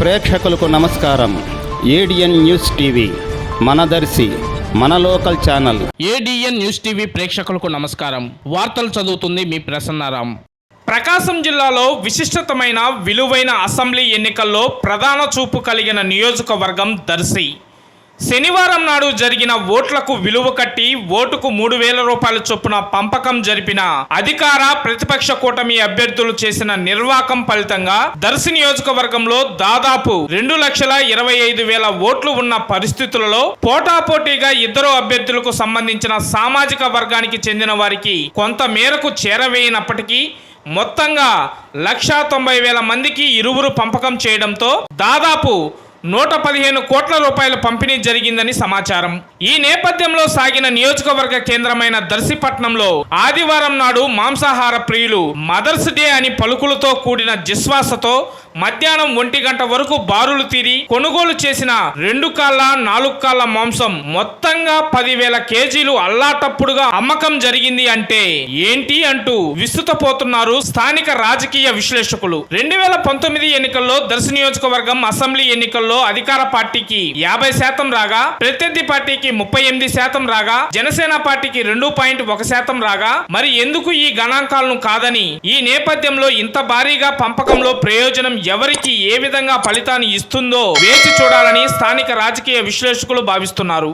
ప్రేక్షకులకు నమస్కారం. ADN news TV మనదర్శి మన local channel. ADN news TV ప్రేక్షకులకు నమస్కారం. వార్తలు చదువుతుంది మీ ప్రసన్నారాం. ప్రకాశం జిల్లాలో విశిష్టతమైన విలువైన అసెంబ్లీ ఎన్నికల్లో ప్రధాన చూపు కలిగిన నియోజకవర్గం దర్శి. శనివారం నాడు జరిగిన ఓట్లకు విలువ కట్టి ఓటుకు మూడు వేల రూపాయల చొప్పున పంపకం జరిపిన అధికార ప్రతిపక్ష కూటమి అభ్యర్థులు చేసిన నిర్వాకం ఫలితంగా దర్శి నియోజకవర్గంలో దాదాపు రెండు లక్షల ఇరవై ఐదు వేల ఓట్లు ఉన్న పరిస్థితులలో పోటాపోటీగా ఇద్దరు అభ్యర్థులకు సంబంధించిన సామాజిక వర్గానికి చెందిన వారికి కొంత మేరకు చేరవేయనప్పటికీ మొత్తంగా లక్షా తొంభై వేల మందికి ఇరువురు పంపకం చేయడంతో దాదాపు నూట పదిహేను కోట్ల రూపాయల పంపిణీ జరిగిందని సమాచారం. ఈ నేపథ్యంలో సాగిన నియోజకవర్గ కేంద్రమైన దర్శిపట్నంలో ఆదివారం నాడు మాంసాహార ప్రియులు మదర్స్ డే అని పలుకులతో కూడిన జిశ్వాసతో మధ్యాహ్నం ఒంటి గంట వరకు బారులు తీరి కొనుగోలు చేసిన రెండు కాళ్ళ నాలుగు కాళ్ళ మాంసం మొత్తంగా పదివేల కేజీలు అల్లాటప్పుడుగా అమ్మకం జరిగింది అంటే ఏంటి అంటూ విస్తుతపోతున్నారు స్థానిక రాజకీయ విశ్లేషకులు. రెండు వేల పంతొమ్మిది ఎన్నికల్లో దర్శ నియోజకవర్గం అసెంబ్లీ ఎన్నికల్లో అధికార పార్టీకి యాభై శాతం రాగా ప్రత్యర్థి పార్టీకి ముప్పై ఎనిమిది శాతం రాగా జనసేన పార్టీకి రెండు పాయింట్ ఒక శాతం రాగా మరి ఎందుకు ఈ గణాంకాలను కాదని ఈ నేపథ్యంలో ఇంత భారీగా పంపకంలో ప్రయోజనం ఎవరికి ఏ విధంగా ఫలితాన్ని ఇస్తుందో వేచి చూడాలని స్థానిక రాజకీయ విశ్లేషకులు భావిస్తున్నారు.